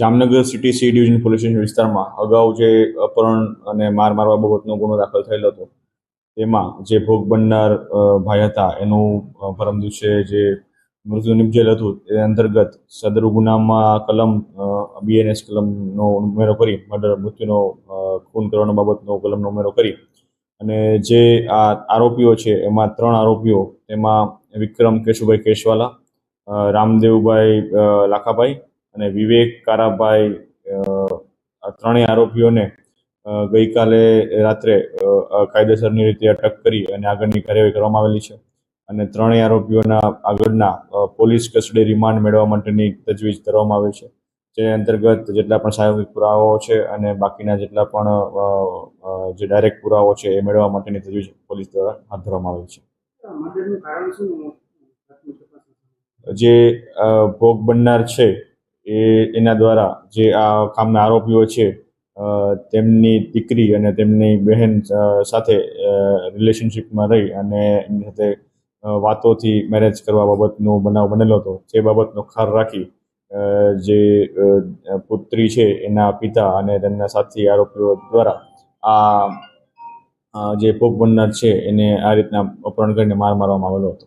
Jamnagar city C division police વિસ્તારમાં અગાઉ જે અપહરણ અને માર મારવા બાબતનો ગુનો દાખલ થયેલો હતો, તેમાં જે ભોગ બનનાર ભાઈ હતા, એનું પરમ દિવસે જે મૃત્યુ નિપજેલ હતું, એ અંતર્ગત સદર ગુનામાં કલમ બીએનએસ કલમનો ઉમેરો કરી, મર્ડર મૃત્યુનો ખૂન કરવાનો બાબતનો કલમનો ઉમેરો કરી અને જે આ આરોપીઓ છે, એમાં ત્રણ આરોપીઓ, તેમાં વિક્રમ કેશુભાઈ કેશવાલા રામદેવભાઈ લાખાભાઈ અને વિવેક કારાભાઈ આ ત્રણેય આરોપીઓને ગઈકાલે રાત્રે કાયદેસરની રીતે અટક કરી અને આગળની કાર્યવાહી કરવામાં આવેલી છે અને ત્રણેય આરોપીઓના આગળના પોલીસ કસ્ટડી રિમાન્ડ મેળવવા માટેની તજવીજ કરવામાં આવે છે જે અંતર્ગત જેટલા પણ સહાયક પુરાવાઓ છે અને બાકીના જેટલા પણ જે ડાયરેક્ટ પુરાવાઓ છે એ મેળવવા માટેની તજવીજ પોલીસ દ્વારા હાથ ધરવામાં આવી છે? જે ભોગ બનનાર છે એ એના દ્વારા જે આ કામના આરોપીઓ છે તેમની દીકરી અને તેમની બહેન સાથે રિલેશનશીપમાં રહી અને એમની સાથે વાતોથી મેરેજ કરવા બાબતનો બનાવ બનેલો હતો. જે બાબતનો ખાર રાખી જે પુત્રી છે એના પિતા અને તેમના સાથી આરોપીઓ દ્વારા આ જે ભોગ બનનાર છે એને આ રીતના અપહરણ કરીને માર મારવામાં આવેલો હતો.